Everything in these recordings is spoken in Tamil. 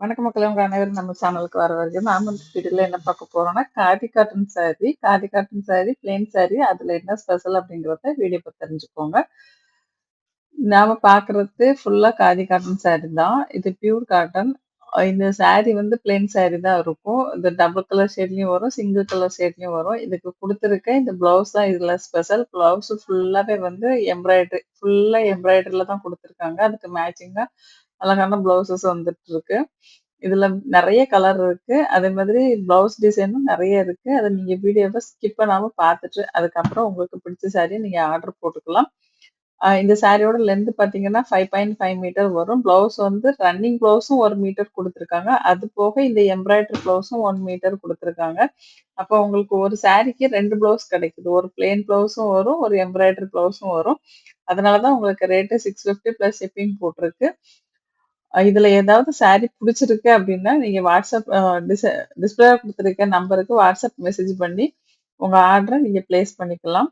வணக்க மக்களே அனைவரும் நம்ம சேனலுக்கு வர வரைக்கும் நாம இந்த வீடியோல என்ன பார்க்க போறோம்னா khadi cotton saree khadi cotton saree plain saree அதுல என்ன ஸ்பெஷல் அப்படிங்கறத வீடியோ பார்த்து தெரிஞ்சுக்கோங்க. நாம பாக்குறது ஃபுல்லா காதி காட்டன் saree தான். இது பியூர் காட்டன் இந்த saree வந்து பிளெயின் saree தான் இருக்கும். இந்த டபுள் கலர் ஷேட்லயும் வரும் சிங்கிள் கலர் ஷேட்லயும் வரும். இதுக்கு கொடுத்துருக்க இந்த பிளவுஸ் தான் இதுல ஸ்பெஷல் பிளவுஸ் ஃபுல்லாவே வந்து எம்ப்ராய்டரி ஃபுல்லா எம்ப்ராய்டரியில தான் கொடுத்துருக்காங்க. அதுக்கு மேட்சிங்கா அழகான பிளவுசஸ் வந்துட்டு இருக்கு இதுல நிறைய கலர் இருக்கு. அதே மாதிரி பிளவுஸ் டிசைனும் நிறைய இருக்கு. அதை நீங்க வீடியோவை ஸ்கிப் பண்ணாம பார்த்துட்டு அதுக்கப்புறம் உங்களுக்கு பிடிச்ச சாரியை நீங்க ஆர்டர் போட்டுக்கலாம். இந்த சாரியோட லென்த் பார்த்தீங்கன்னா ஃபைவ் பாயிண்ட் ஃபைவ் மீட்டர் வரும். பிளவுஸ் வந்து ரன்னிங் பிளவுஸும் ஒரு மீட்டர் கொடுத்துருக்காங்க. அது போக இந்த எம்ப்ராய்டரி பிளவுஸும் ஒன் மீட்டர் கொடுத்துருக்காங்க. அப்போ உங்களுக்கு ஒரு சாரிக்கு ரெண்டு பிளவுஸ் கிடைக்குது. ஒரு பிளெயின் பிளவுஸும் வரும் ஒரு எம்ப்ராய்டரி பிளவுஸும் வரும். அதனாலதான் உங்களுக்கு rate six fifty plus shipping போட்டிருக்கு. இதுல ஏதாவது சாரி பிடிச்சிருக்கு அப்படின்னா நீங்க வாட்ஸ்அப் டிஸ்பிளே கொடுத்துருக்க நம்பருக்கு வாட்ஸ்அப் மெசேஜ் பண்ணி உங்க ஆர்டரை நீங்க பிளேஸ் பண்ணிக்கலாம்.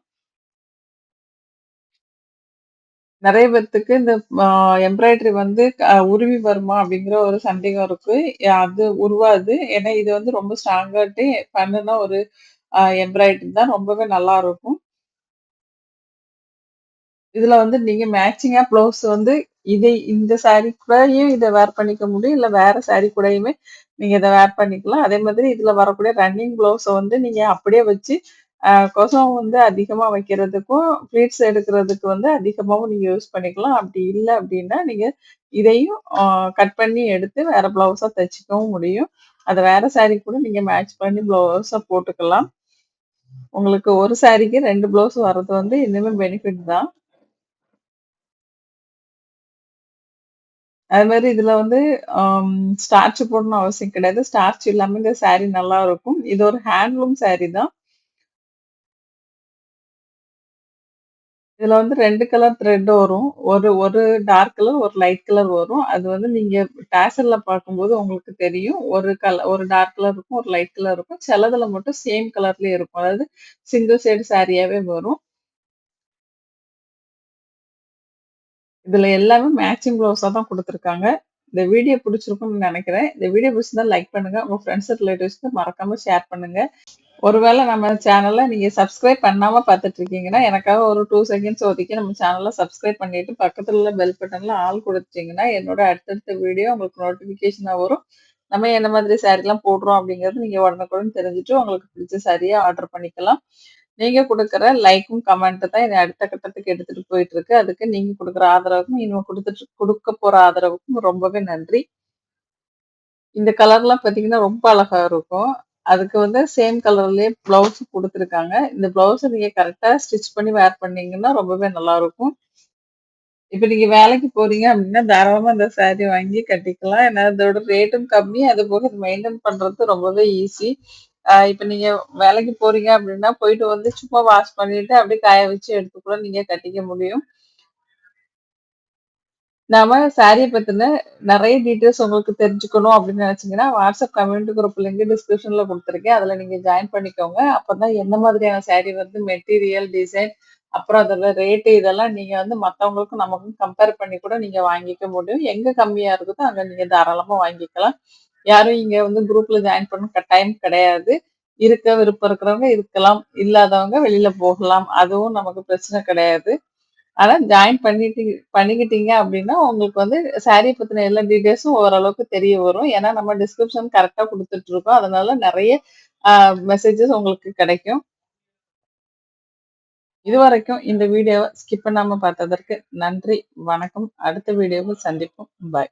நிறைய பேர்த்துக்கு இந்த எம்ப்ராய்டரி வந்து உருவி வருமா அப்படிங்கிற ஒரு சந்தேகம் இருக்கு. அது உருவாது. ஏன்னா இது வந்து ரொம்ப ஸ்ட்ராங்காட்டி பண்ணுனா ஒரு எம்ப்ராய்டரி தான். ரொம்பவே நல்லா இருக்கும். இதுல வந்து நீங்க மேட்சிங்கா ப்ளவுஸ் வந்து இதை இந்த saree கூடயும் இதை வேர் பண்ணிக்க முடியும். இல்லை வேற saree கூடயுமே நீங்க இதை வேர் பண்ணிக்கலாம். அதே மாதிரி இதுல வரக்கூடிய ரன்னிங் ப்ளவுஸை வந்து நீங்க அப்படியே வச்சு கொசம் வந்து அதிகமாக வைக்கிறதுக்கும் ப்ளீட்ஸ் எடுக்கிறதுக்கு வந்து அதிகமாகவும் நீங்கள் யூஸ் பண்ணிக்கலாம். அப்படி இல்லை அப்படின்னா நீங்கள் இதையும் கட் பண்ணி எடுத்து வேறு ப்ளவுஸாக தைச்சிக்கவும் முடியும். அதை வேறு saree கூட நீங்கள் மேட்ச் பண்ணி ப்ளவுஸாக போட்டுக்கலாம். உங்களுக்கு ஒரு சாரிக்கு ரெண்டு ப்ளவுஸ் வர்றது வந்து இன்னுமே பெனிஃபிட் தான். அது மாதிரி இதுல வந்து ஸ்டார்ச் போடணும் அவசியம் கிடையாது. ஸ்டார்ச் இல்லாம இந்த saree நல்லா இருக்கும் இது ஒரு ஹேண்ட்லூம் saree தான். இதுல வந்து ரெண்டு கலர் த்ரெட் வரும். ஒரு ஒரு டார்க் கலர் ஒரு லைட் கலர் வரும். அது வந்து நீங்க டேசல்ல பார்க்கும்போது உங்களுக்கு தெரியும். ஒரு கலர் ஒரு டார்க் கலர் இருக்கும் ஒரு லைட் கலர் இருக்கும். சிலதுல மட்டும் சேம் கலர்லயே இருக்கும். அதாவது சிங்கிள் சைடு சாரியாவே வரும். இதுல எல்லாமே மேட்சிங் ப்ளவுஸாக தான் கொடுத்துருக்காங்க. இந்த வீடியோ பிடிச்சிருக்கும்னு நினைக்கிறேன். இந்த வீடியோ பிடிச்சிருந்தா லைக் பண்ணுங்க. உங்க ஃப்ரெண்ட்ஸ் ரிலேட்டிவ்ஸ்க்கு மறக்காம ஷேர் பண்ணுங்க. ஒருவேளை நம்ம சேனலை நீங்க சப்ஸ்கிரைப் பண்ணாம பார்த்துட்டு இருக்கீங்கன்னா எனக்காக ஒரு டூ செகண்ட்ஸ் ஒதுக்கி நம்ம சேனலை சப்ஸ்கிரைப் பண்ணிட்டு பக்கத்துல உள்ள பெல் பட்டன்ல ஆள் கொடுத்தீங்கன்னா என்னோட அடுத்தடுத்த வீடியோ உங்களுக்கு நோட்டிபிகேஷனா வரும். நம்ம என்ன மாதிரி saree எல்லாம் போடுறோம் அப்படிங்கறது நீங்க உடனுக்குடன் தெரிஞ்சுட்டு உங்களுக்கு பிடிச்ச சாரியை ஆர்டர் பண்ணிக்கலாம். நீங்க கொடுக்குற லைக்கும் கமெண்ட் தான் என்னை அடுத்த கட்டத்துக்கு எடுத்துட்டு போயிட்டு இருக்கு அதுக்கு நீங்க கொடுக்குற ஆதரவுக்கும் இனிமே கொடுத்துட்டு கொடுக்க போற ஆதரவுக்கும் ரொம்பவே நன்றி. இந்த கலர்லாம் பார்த்தீங்கன்னா ரொம்ப அழகா இருக்கும். அதுக்கு வந்து சேம் கலர்லயே பிளவுஸ் கொடுத்துருக்காங்க. இந்த பிளவுஸ் நீங்க கரெக்டா ஸ்டிச் பண்ணி வேர் பண்ணீங்கன்னா ரொம்பவே நல்லா இருக்கும் இப்ப நீங்க வேலைக்கு போறீங்க அப்படின்னா தாராளமா இந்த saree வாங்கி கட்டிக்கலாம். ஏன்னா இதோட ரேட்டும் கம்மி. அது போக மெயின்டைன் பண்றது ரொம்பவே ஈஸி இப்ப நீங்க வேலைக்கு போறீங்க அப்படின்னா போயிட்டு வந்து சும்மா வாஷ் பண்ணிட்டு அப்படியே காய வச்சு எடுத்து கூட நீங்க கட்டிக்க முடியும். நாம சாரியை பத்தின நிறைய டீட்டெயில்ஸ் உங்களுக்கு தெரிஞ்சுக்கணும் அப்படின்னு நினைச்சீங்கன்னா வாட்ஸ்அப் கம்யூனிட்டி குரூப் லிங்க் டிஸ்கிரிப்ஷன்ல கொடுத்துருக்கேன். அதுல நீங்க ஜாயின் பண்ணிக்கோங்க. அப்பதான் எந்த மாதிரியான சாரி வந்து மெட்டீரியல் டிசைன் அப்புறம் அதோட ரேட்டு இதெல்லாம் நீங்க வந்து மத்தவங்களுக்கும் நமக்கும் கம்பேர் பண்ணி கூட நீங்க வாங்கிக்க முடியும். எங்க கம்மியா இருக்குதோ அங்க நீங்க தாராளமா வாங்கிக்கலாம். யாரும் இங்க வந்து குரூப்ல ஜாயின் பண்ண கட்டாயம் கிடையாது. இருக்க விருப்பம் இருக்கிறவங்க இருக்கலாம் இல்லாதவங்க வெளியில போகலாம். அதுவும் நமக்கு பிரச்சனை கிடையாது. ஆனா ஜாயின் பண்ணிட்டு பண்ணிக்கிட்டீங்க அப்படின்னா உங்களுக்கு வந்து saree பத்தின எல்லா டீடைல்ஸும் ஓரளவுக்கு தெரிய வரும். ஏன்னா நம்ம டிஸ்கிரிப்ஷன் கரெக்டா கொடுத்துட்டு இருக்கோம். அதனால நிறைய மெசேஜஸ் உங்களுக்கு கிடைக்கும். இது வரைக்கும் இந்த வீடியோவை ஸ்கிப் பண்ணாம பார்த்ததற்கு நன்றி. வணக்கம். அடுத்த வீடியோவில் சந்திப்போம். பாய்